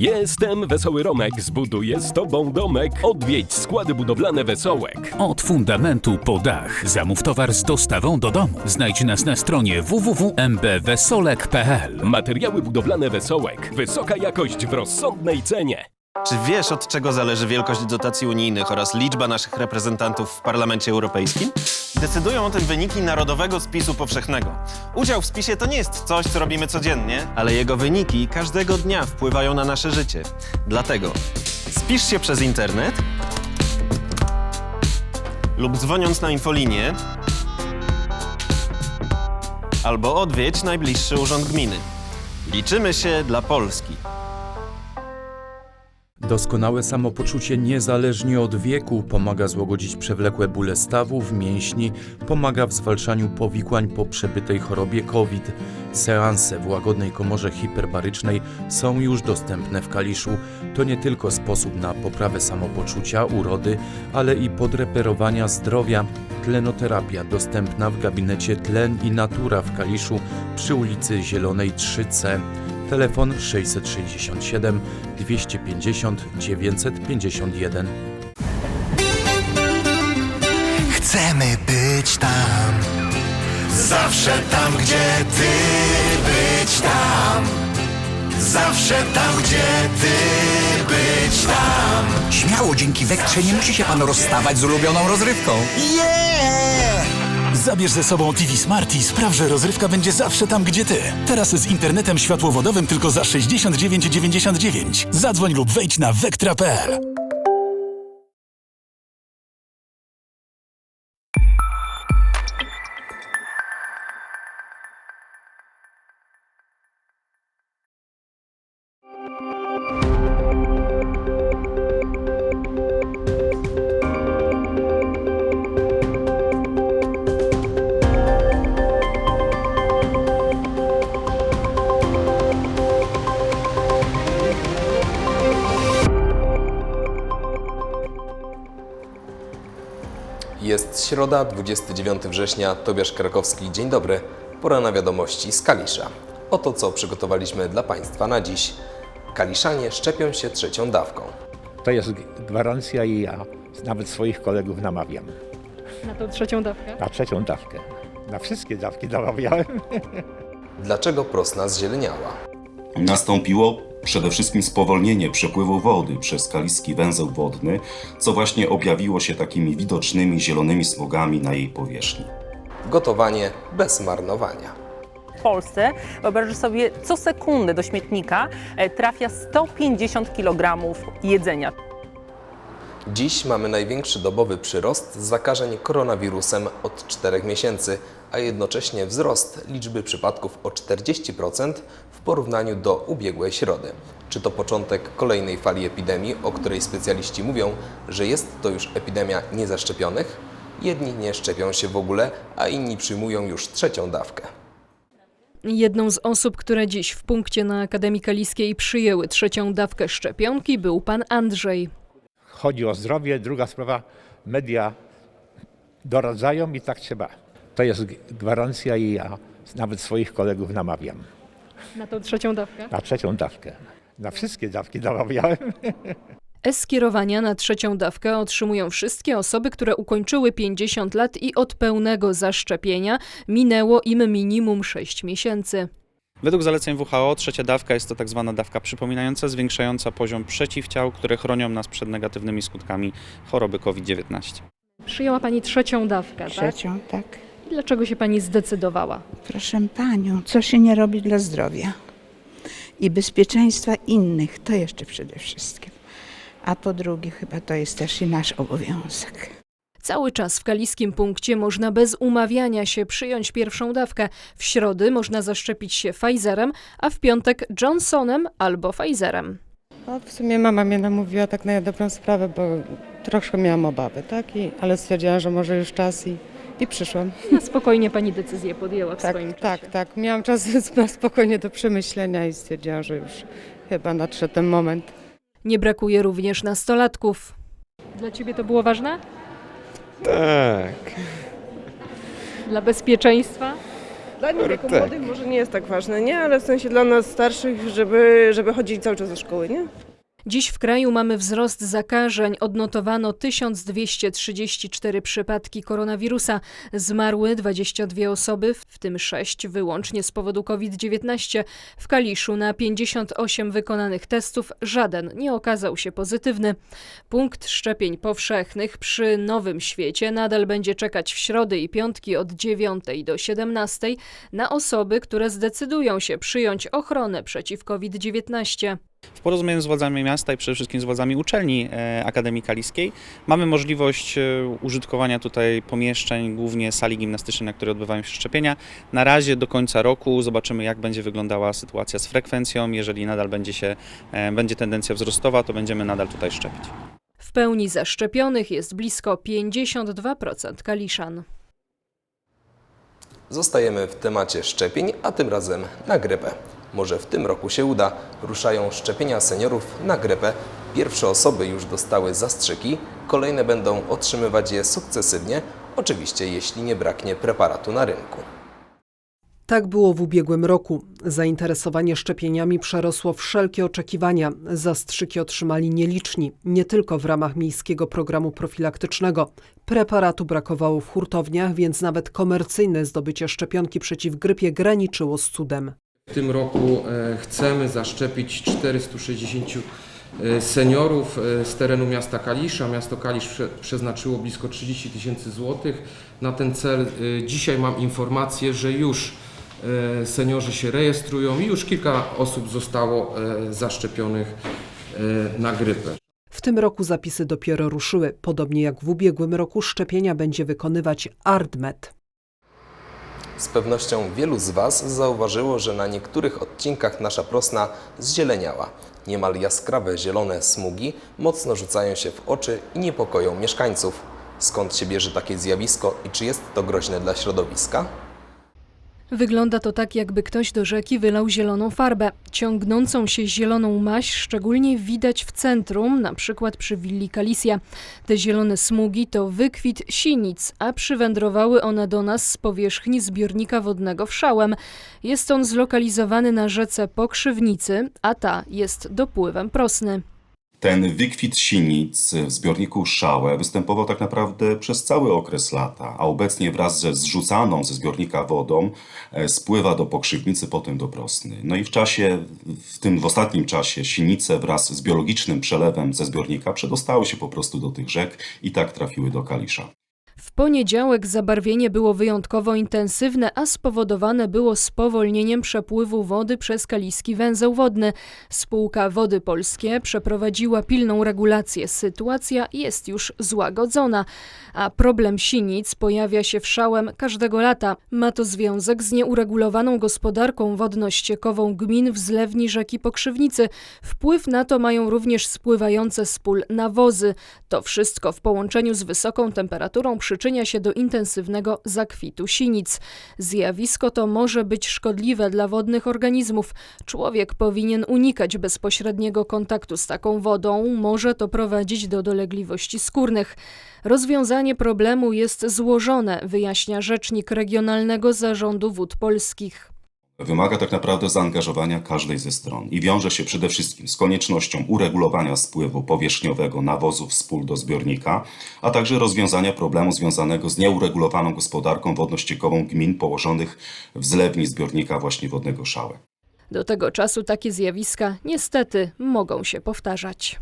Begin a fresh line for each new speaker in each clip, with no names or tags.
Jestem Wesoły Romek, zbuduję z tobą domek. Odwiedź składy budowlane Wesołek.
Od fundamentu po dach. Zamów towar z dostawą do domu. Znajdź nas na stronie www.mbwesolek.pl
Materiały budowlane Wesołek. Wysoka jakość w rozsądnej cenie.
Czy wiesz, od czego zależy wielkość dotacji unijnych oraz liczba naszych reprezentantów w Parlamencie Europejskim? Decydują o tym wyniki Narodowego Spisu Powszechnego. Udział w spisie to nie jest coś, co robimy codziennie, ale jego wyniki każdego dnia wpływają na nasze życie. Dlatego spisz się przez internet lub dzwoniąc na infolinię albo odwiedź najbliższy urząd gminy. Liczymy się dla Polski.
Doskonałe samopoczucie niezależnie od wieku pomaga złagodzić przewlekłe bóle stawów, mięśni, pomaga w zwalczaniu powikłań po przebytej chorobie COVID. Seanse w łagodnej komorze hiperbarycznej są już dostępne w Kaliszu. To nie tylko sposób na poprawę samopoczucia, urody, ale i podreperowania zdrowia. Tlenoterapia dostępna w gabinecie Tlen i Natura w Kaliszu przy ulicy Zielonej 3C. Telefon 667 250 951.
Chcemy być tam. Zawsze tam, gdzie ty być tam. Zawsze tam, gdzie ty być tam.
Śmiało, dzięki Wektrze nie musi się pan rozstawać z ulubioną rozrywką.
Yeah!
Zabierz ze sobą TV Smart i spraw, że rozrywka będzie zawsze tam, gdzie ty. Teraz z internetem światłowodowym tylko za 69,99. Zadzwoń lub wejdź na vectra.pl.
środa, 29 września, Tobiasz Krakowski. Dzień dobry. Pora na wiadomości z Kalisza. Oto co przygotowaliśmy dla Państwa na dziś. Kaliszanie szczepią się trzecią dawką.
To jest gwarancja i ja nawet swoich kolegów namawiam
Na tą trzecią dawkę?
na trzecią dawkę. Na wszystkie dawki namawiałem.
Dlaczego prosna zzieleniała?
Nastąpiło przede wszystkim spowolnienie przepływu wody przez kaliski węzeł wodny, co właśnie objawiło się takimi widocznymi zielonymi smugami na jej powierzchni.
Gotowanie bez marnowania.
W Polsce, wyobraź sobie, co sekundę do śmietnika e, trafia 150 kg jedzenia.
Dziś mamy największy dobowy przyrost zakażeń koronawirusem od 4 miesięcy, a jednocześnie wzrost liczby przypadków o 40% w porównaniu do ubiegłej środy. Czy to początek kolejnej fali epidemii, o której specjaliści mówią, że jest to już epidemia niezaszczepionych? Jedni nie szczepią się w ogóle, a inni przyjmują już trzecią dawkę.
Jedną z osób, które dziś w punkcie na Akademii Kaliskiej przyjęły trzecią dawkę szczepionki, był pan Andrzej.
Chodzi o zdrowie. Druga sprawa, media doradzają i tak trzeba. To jest gwarancja i ja nawet swoich kolegów namawiam
Na tą trzecią dawkę?
na trzecią dawkę. Na wszystkie dawki namawiałem.
E-skierowania na trzecią dawkę otrzymują wszystkie osoby, które ukończyły 50 lat i od pełnego zaszczepienia minęło im minimum 6 miesięcy.
Według zaleceń WHO trzecia dawka jest to tak zwana dawka przypominająca, zwiększająca poziom przeciwciał, które chronią nas przed negatywnymi skutkami choroby COVID-19.
Przyjęła pani trzecią dawkę, tak?
Trzecią, tak.
Dlaczego się pani zdecydowała?
Proszę panią, co się nie robi dla zdrowia i bezpieczeństwa innych, to jeszcze przede wszystkim. A po drugie, chyba to jest też i nasz obowiązek.
Cały czas w kaliskim punkcie można bez umawiania się przyjąć pierwszą dawkę. W środy można zaszczepić się Pfizerem, a w piątek Johnsonem albo Pfizerem.
No, w sumie mama mnie namówiła tak na dobrą sprawę, bo troszkę miałam obawy, tak? I, ale stwierdziłam, że może już czas i, i przyszłam.
Na spokojnie pani decyzję podjęła w
tak,
swoim czasie.
Tak, tak. Miałam czas na spokojnie do przemyślenia i stwierdziłam, że już chyba nadszedł ten moment.
Nie brakuje również nastolatków. Dla ciebie to było ważne?
Tak.
Dla bezpieczeństwa?
Dla nich jako
Tak.
młodych może nie jest tak ważne, nie? Ale w sensie dla nas starszych, żeby, żeby chodzić cały czas do szkoły, nie?
Dziś w kraju mamy wzrost zakażeń. Odnotowano 1234 przypadki koronawirusa. Zmarły 22 osoby, w tym 6 wyłącznie z powodu COVID-19. W Kaliszu na 58 wykonanych testów żaden nie okazał się pozytywny. Punkt szczepień powszechnych przy Nowym Świecie nadal będzie czekać w środy i piątki od 9 do 17 na osoby, które zdecydują się przyjąć ochronę przeciw COVID-19.
W porozumieniu z władzami miasta i przede wszystkim z władzami uczelni e, Akademii Kaliskiej mamy możliwość e, użytkowania tutaj pomieszczeń, głównie sali gimnastycznej, na której odbywają się szczepienia. Na razie do końca roku zobaczymy, jak będzie wyglądała sytuacja z frekwencją. Jeżeli nadal będzie, się, e, będzie tendencja wzrostowa, to będziemy nadal tutaj szczepić.
W pełni zaszczepionych jest blisko 52% Kaliszan.
Zostajemy w temacie szczepień, a tym razem na grypę. Może w tym roku się uda. Ruszają szczepienia seniorów na grypę. Pierwsze osoby już dostały zastrzyki, kolejne będą otrzymywać je sukcesywnie, oczywiście jeśli nie braknie preparatu na rynku.
Tak było w ubiegłym roku. Zainteresowanie szczepieniami przerosło wszelkie oczekiwania. Zastrzyki otrzymali nieliczni, nie tylko w ramach miejskiego programu profilaktycznego. Preparatu brakowało w hurtowniach, więc nawet komercyjne zdobycie szczepionki przeciw grypie graniczyło z cudem.
W tym roku e, chcemy zaszczepić 460 e, seniorów e, z terenu miasta Kalisza. Miasto Kalisz prze- przeznaczyło blisko 30 tysięcy złotych na ten cel. Dzisiaj mam informację, że już seniorzy się rejestrują i już kilka osób zostało zaszczepionych na grypę.
W tym roku zapisy dopiero ruszyły. Podobnie jak w ubiegłym roku szczepienia będzie wykonywać ArdMed.
Z pewnością wielu z Was zauważyło, że na niektórych odcinkach nasza prosna zzieleniała. Niemal jaskrawe zielone smugi mocno rzucają się w oczy i niepokoją mieszkańców. Skąd się bierze takie zjawisko i czy jest to groźne dla środowiska?
Wygląda to tak, jakby ktoś do rzeki wylał zieloną farbę. Ciągnącą się zieloną maź szczególnie widać w centrum, na przykład przy willi Kalisja. Te zielone smugi to wykwit sinic, a przywędrowały one do nas z powierzchni zbiornika wodnego w Szałem. Jest on zlokalizowany na rzece Pokrzywnicy, a ta jest dopływem prosny.
Ten wykwit sinic w zbiorniku Szałę występował tak naprawdę przez cały okres lata, a obecnie wraz ze zrzucaną ze zbiornika wodą e, spływa do pokrzywnicy, potem do Prosny. No i w czasie, w tym w ostatnim czasie sinice wraz z biologicznym przelewem ze zbiornika przedostały się po prostu do tych rzek i tak trafiły do Kalisza.
W poniedziałek zabarwienie było wyjątkowo intensywne, a spowodowane było spowolnieniem przepływu wody przez kaliski węzeł wodny. Spółka Wody Polskie przeprowadziła pilną regulację. Sytuacja jest już złagodzona, a problem sinic pojawia się w szałem każdego lata. Ma to związek z nieuregulowaną gospodarką wodno-ściekową gmin w zlewni rzeki Pokrzywnicy. Wpływ na to mają również spływające z pól nawozy. To wszystko w połączeniu z wysoką temperaturą przyczynia się do intensywnego zakwitu sinic. Zjawisko to może być szkodliwe dla wodnych organizmów. Człowiek powinien unikać bezpośredniego kontaktu z taką wodą, może to prowadzić do dolegliwości skórnych. Rozwiązanie problemu jest złożone, wyjaśnia rzecznik Regionalnego Zarządu Wód Polskich.
Wymaga tak naprawdę zaangażowania każdej ze stron i wiąże się przede wszystkim z koniecznością uregulowania spływu powierzchniowego nawozów z pól do zbiornika, a także rozwiązania problemu związanego z nieuregulowaną gospodarką wodno-ściekową gmin położonych w zlewni zbiornika właśnie wodnego Szałę.
Do tego czasu takie zjawiska niestety mogą się powtarzać.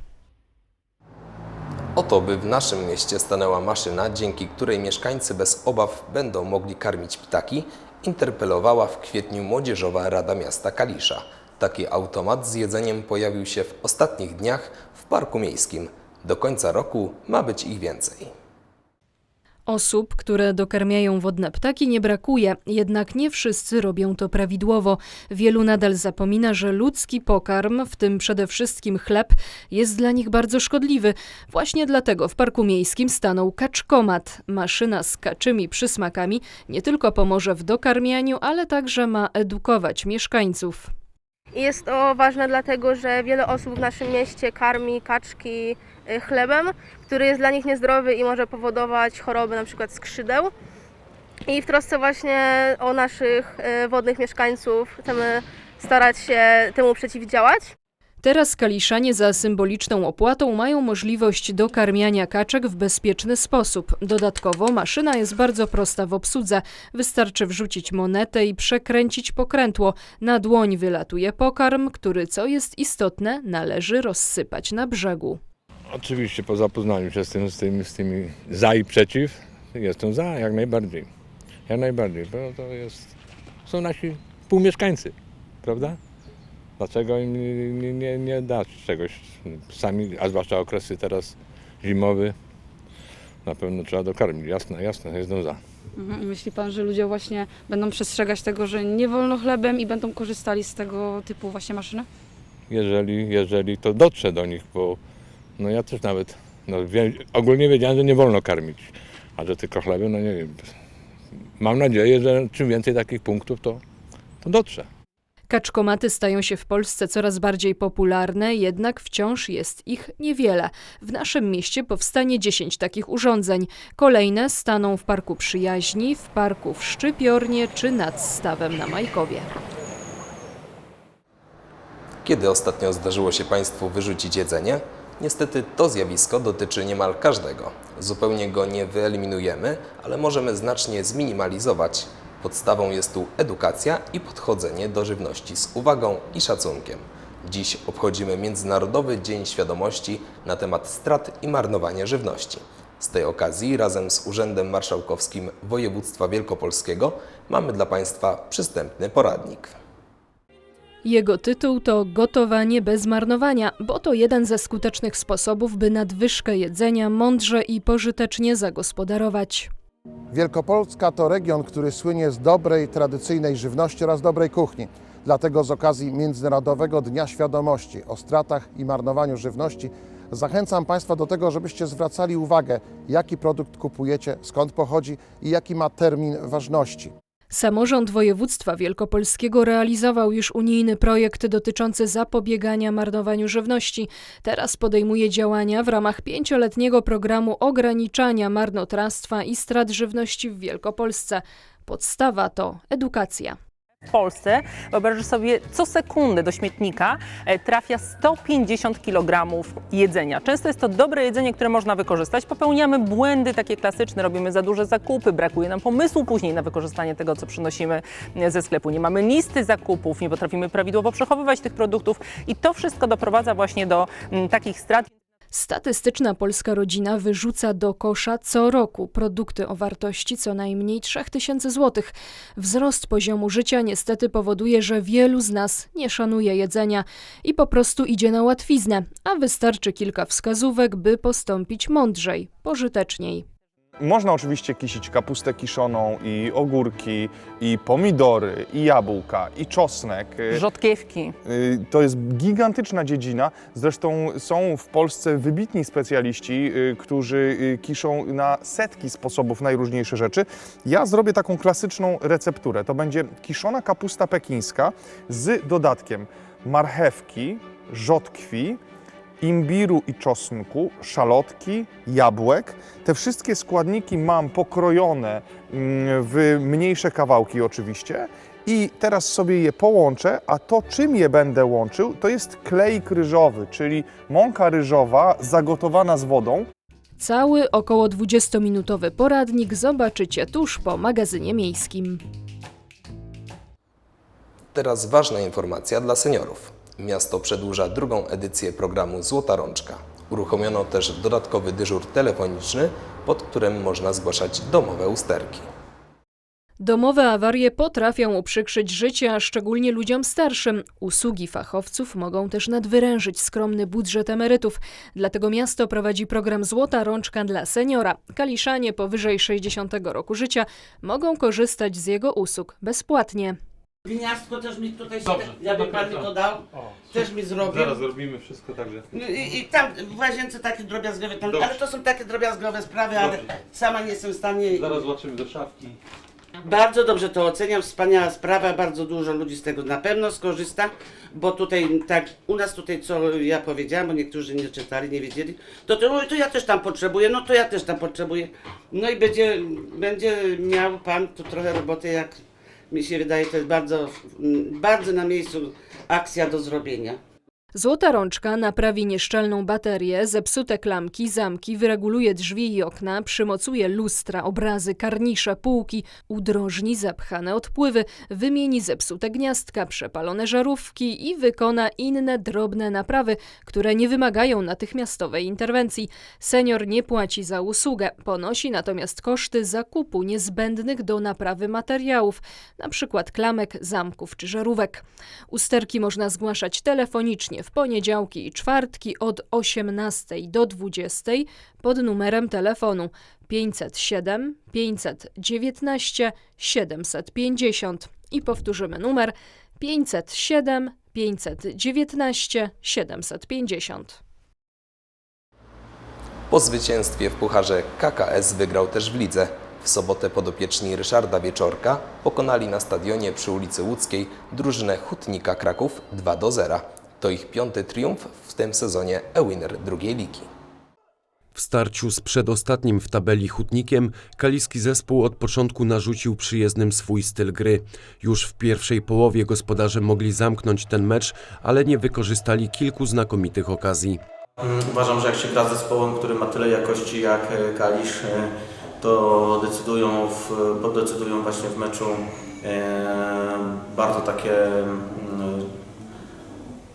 Oto by w naszym mieście stanęła maszyna, dzięki której mieszkańcy bez obaw będą mogli karmić ptaki, interpelowała w kwietniu Młodzieżowa Rada Miasta Kalisza. Taki automat z jedzeniem pojawił się w ostatnich dniach w Parku Miejskim. Do końca roku ma być ich więcej.
Osób, które dokarmiają wodne ptaki nie brakuje, jednak nie wszyscy robią to prawidłowo. Wielu nadal zapomina, że ludzki pokarm, w tym przede wszystkim chleb, jest dla nich bardzo szkodliwy. Właśnie dlatego w parku miejskim stanął kaczkomat. Maszyna z kaczymi przysmakami nie tylko pomoże w dokarmianiu, ale także ma edukować mieszkańców.
Jest to ważne dlatego, że wiele osób w naszym mieście karmi kaczki chlebem, który jest dla nich niezdrowy i może powodować choroby np. skrzydeł. I w trosce właśnie o naszych y, wodnych mieszkańców chcemy starać się temu przeciwdziałać.
Teraz kaliszanie za symboliczną opłatą mają możliwość dokarmiania kaczek w bezpieczny sposób. Dodatkowo maszyna jest bardzo prosta w obsłudze. Wystarczy wrzucić monetę i przekręcić pokrętło. Na dłoń wylatuje pokarm, który, co jest istotne, należy rozsypać na brzegu.
Oczywiście po zapoznaniu się z, tym, z, tym, z tymi za i przeciw, jestem za, jak najbardziej. Jak najbardziej, bo to jest, są nasi współmieszkańcy, prawda? Dlaczego im nie, nie, nie, dać czegoś sami, a zwłaszcza okresy teraz zimowy, na pewno trzeba dokarmić, jasne, jasne, jestem za.
Mhm. Myśli pan, że ludzie właśnie będą przestrzegać tego, że nie wolno chlebem i będą korzystali z tego typu właśnie maszyny?
Jeżeli, jeżeli to dotrze do nich, bo no ja też nawet, no wie, ogólnie wiedziałem, że nie wolno karmić, a że tylko chlebem, no nie wiem. Mam nadzieję, że czym więcej takich punktów, to, to dotrze.
Kaczkomaty stają się w Polsce coraz bardziej popularne, jednak wciąż jest ich niewiele. W naszym mieście powstanie 10 takich urządzeń. Kolejne staną w Parku Przyjaźni, w Parku w Szczypiornie czy nad stawem na Majkowie.
Kiedy ostatnio zdarzyło się Państwu wyrzucić jedzenie? Niestety to zjawisko dotyczy niemal każdego. Zupełnie go nie wyeliminujemy, ale możemy znacznie zminimalizować. Podstawą jest tu edukacja i podchodzenie do żywności z uwagą i szacunkiem. Dziś obchodzimy Międzynarodowy Dzień Świadomości na temat strat i marnowania żywności. Z tej okazji razem z Urzędem Marszałkowskim Województwa Wielkopolskiego mamy dla Państwa przystępny poradnik.
Jego tytuł to Gotowanie bez marnowania, bo to jeden ze skutecznych sposobów, by nadwyżkę jedzenia mądrze i pożytecznie zagospodarować.
Wielkopolska to region, który słynie z dobrej, tradycyjnej żywności oraz dobrej kuchni. Dlatego z okazji Międzynarodowego Dnia Świadomości o stratach i marnowaniu żywności zachęcam Państwa do tego, żebyście zwracali uwagę, jaki produkt kupujecie, skąd pochodzi i jaki ma termin ważności.
Samorząd województwa wielkopolskiego realizował już unijny projekt dotyczący zapobiegania marnowaniu żywności. Teraz podejmuje działania w ramach pięcioletniego programu ograniczania marnotrawstwa i strat żywności w Wielkopolsce. Podstawa to edukacja.
W Polsce, wyobraź sobie, co sekundę do śmietnika e, trafia 150 kg jedzenia. Często jest to dobre jedzenie, które można wykorzystać. Popełniamy błędy takie klasyczne, robimy za duże zakupy, brakuje nam pomysłu później na wykorzystanie tego, co przynosimy e, ze sklepu. Nie mamy listy zakupów, nie potrafimy prawidłowo przechowywać tych produktów i to wszystko doprowadza właśnie do takich strat.
Statystyczna polska rodzina wyrzuca do kosza co roku produkty o wartości co najmniej 3000 zł. Wzrost poziomu życia niestety powoduje, że wielu z nas nie szanuje jedzenia i po prostu idzie na łatwiznę, a wystarczy kilka wskazówek, by postąpić mądrzej, pożyteczniej.
Można oczywiście kisić kapustę kiszoną i ogórki, i pomidory, i jabłka, i czosnek.
Rzodkiewki.
Y, To jest gigantyczna dziedzina. Zresztą są w Polsce wybitni specjaliści, y, którzy y, kiszą na setki sposobów najróżniejsze rzeczy. Ja zrobię taką klasyczną recepturę. To będzie kiszona kapusta pekińska z dodatkiem marchewki, rzodkwi, imbiru i czosnku, szalotki, jabłek. Te wszystkie składniki mam pokrojone mm, w mniejsze kawałki oczywiście i teraz sobie je połączę, a to czym je będę łączył to jest klejk ryżowy, czyli mąka ryżowa zagotowana z wodą.
Cały około 20-minutowy poradnik zobaczycie tuż po magazynie miejskim.
Teraz ważna informacja dla seniorów. Miasto przedłuża drugą edycję programu Złota Rączka. Uruchomiono też dodatkowy dyżur telefoniczny, pod którym można zgłaszać domowe usterki.
Domowe awarie potrafią uprzykrzyć życie, a szczególnie ludziom starszym. Usługi fachowców mogą też nadwyrężyć skromny budżet emerytów. Dlatego miasto prowadzi program Złota Rączka dla seniora. Kaliszanie powyżej 60 roku życia mogą korzystać z jego usług bezpłatnie.
Winiarstwo też mi tutaj,
Dobrze,
ja by
to
pan mi
bardzo.
to dał,
O,
też mi zrobił.
Zaraz zrobimy wszystko także.
I, I tam w łazience takie drobiazgowe, tam,
Dobrze.
ale to są takie drobiazgowe sprawy, ale sama nie jestem w stanie.
Zaraz zobaczymy do szafki.
Bardzo dobrze to oceniam, wspaniała sprawa, bardzo dużo ludzi z tego na pewno skorzysta, bo tutaj tak, u nas tutaj co ja powiedziałam, bo niektórzy nie czytali, nie wiedzieli, to, to, oj, to ja też tam potrzebuję, no to ja też tam potrzebuję. No i będzie, będzie miał pan tu trochę roboty, jak mi się wydaje, to jest bardzo, mm, bardzo na miejscu akcja do zrobienia.
Złota rączka naprawi nieszczelną baterię, zepsute klamki, zamki, wyreguluje drzwi i okna, przymocuje lustra, obrazy, karnisze, półki, udrożni zapchane odpływy, wymieni zepsute gniazdka, przepalone żarówki i wykona inne drobne naprawy, które nie wymagają natychmiastowej interwencji. Senior nie płaci za usługę, ponosi natomiast koszty zakupu niezbędnych do naprawy materiałów, np. klamek, zamków czy żarówek. Usterki można zgłaszać telefonicznie w poniedziałki i czwartki od 18 do 20 pod numerem telefonu 507 519 750 i powtórzymy numer 507 519 750.
Po zwycięstwie w Pucharze KKS wygrał też w lidze. W sobotę podopieczni Ryszarda Wieczorka pokonali na stadionie przy ulicy Łódzkiej drużynę Hutnika Kraków 2 do 0. To ich piąty triumf w tym sezonie e-winner drugiej ligi.
W starciu z przedostatnim w tabeli Hutnikiem kaliski zespół od początku narzucił przyjezdnym swój styl gry. Już w pierwszej połowie gospodarze mogli zamknąć ten mecz, ale nie wykorzystali kilku znakomitych okazji.
Mm, Uważam, że jak się gra z zespołem, który ma tyle jakości jak e, Kalisz, e, to decydują, w, poddecydują właśnie w meczu e, bardzo takie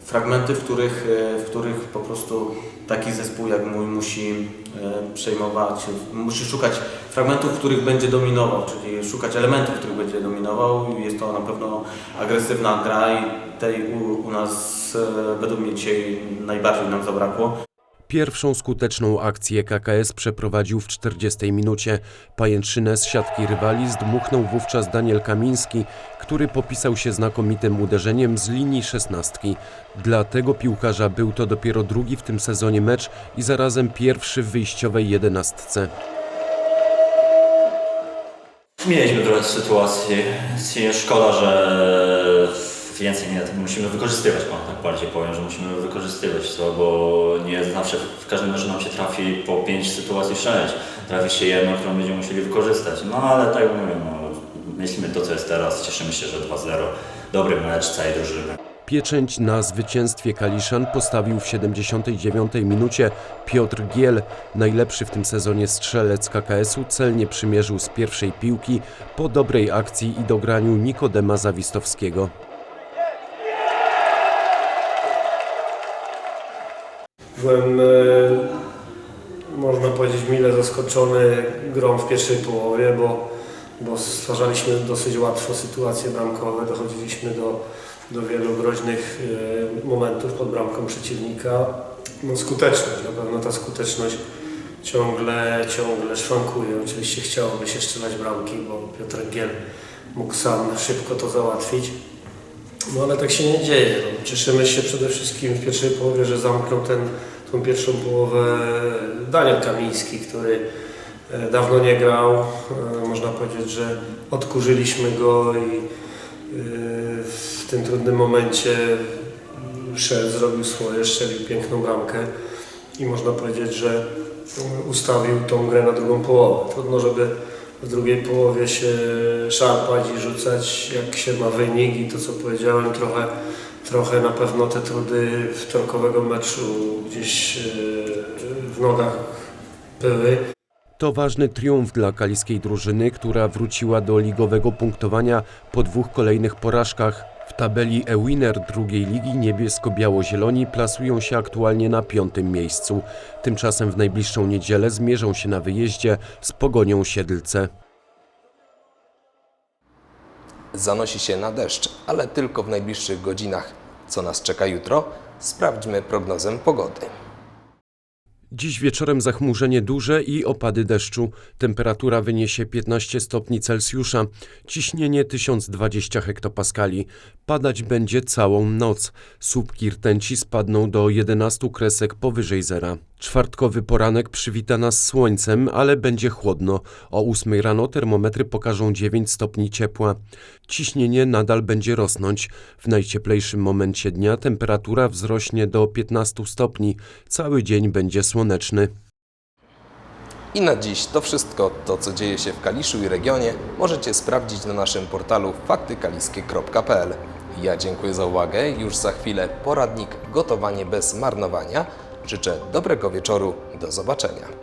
fragmenty, w których, e, w których po prostu taki zespół jak mój musi e, przejmować, musi szukać fragmentów, w których będzie dominował, czyli szukać elementów, w których będzie dominował. Jest to na pewno agresywna gra i tej u, u nas e, według mnie dzisiaj najbardziej nam zabrakło.
Pierwszą skuteczną akcję KKS przeprowadził w 40 minucie. Pajęczynę z siatki rywali zdmuchnął wówczas Daniel Kamiński, który popisał się znakomitym uderzeniem z linii szesnastki. Dla tego piłkarza był to dopiero drugi w tym sezonie mecz i zarazem pierwszy w wyjściowej jedenastce.
Mieliśmy trochę sytuacji. Szkoda, że więcej nie musimy wykorzystywać, tak bardziej powiem, że musimy wykorzystywać to, bo nie zawsze w każdym meczu nam się trafi po 5 sytuacji 6. Trafi się jedno, którą będziemy musieli wykorzystać. No ale tak mówię, no, myślimy to, co jest teraz, cieszymy się, że 2-0. Dobry mecz całej drużyny.
Pieczęć na zwycięstwie Kaliszan postawił w 79 minucie Piotr Giel. Najlepszy w tym sezonie strzelec KKS-u celnie przymierzył z pierwszej piłki po dobrej akcji i dograniu Nikodema Zawistowskiego.
Byłem, e, można powiedzieć, mile zaskoczony grą w pierwszej połowie, bo, bo stwarzaliśmy dosyć łatwo sytuacje bramkowe, dochodziliśmy do, do wielu groźnych e, momentów pod bramką przeciwnika. No, skuteczność, na pewno ta skuteczność ciągle, ciągle szwankuje. Oczywiście chciałoby się strzelać bramki, bo Piotr Giel mógł sam szybko to załatwić. No ale tak się nie dzieje. No, cieszymy się przede wszystkim w pierwszej połowie, że zamknął ten, tą pierwszą połowę Daniel Kamiński, który e, dawno nie grał. E, Można powiedzieć, że odkurzyliśmy go i e, w tym trudnym momencie szedł, zrobił swoje, strzelił piękną bramkę i można powiedzieć, że ustawił tą grę na drugą połowę. Trudno, żeby w drugiej połowie się szarpać i rzucać jak się ma wynik i to co powiedziałem trochę, trochę na pewno te trudy wtorkowego meczu gdzieś e, w nogach były.
To ważny triumf dla kaliskiej drużyny, która wróciła do ligowego punktowania po dwóch kolejnych porażkach. W tabeli e-winner drugiej ligi niebiesko-biało-zieloni plasują się aktualnie na piątym miejscu. Tymczasem w najbliższą niedzielę zmierzą się na wyjeździe z Pogonią Siedlce.
Zanosi się na deszcz, ale tylko w najbliższych godzinach. Co nas czeka jutro? Sprawdźmy prognozę pogody.
Dziś wieczorem zachmurzenie duże i opady deszczu. Temperatura wyniesie 15 stopni Celsjusza, ciśnienie 1020 hektopaskali. Padać będzie całą noc. Słupki rtęci spadną do 11 kresek powyżej zera. Czwartkowy poranek przywita nas słońcem, ale będzie chłodno. O 8 rano termometry pokażą 9 stopni ciepła. Ciśnienie nadal będzie rosnąć. W najcieplejszym momencie dnia temperatura wzrośnie do 15 stopni. Cały dzień będzie słoneczny.
I na dziś to wszystko. To, co dzieje się w Kaliszu i regionie, możecie sprawdzić na naszym portalu faktykaliskie.pl. Ja dziękuję za uwagę. Już za chwilę poradnik Gotowanie bez marnowania. Życzę dobrego wieczoru. Do zobaczenia.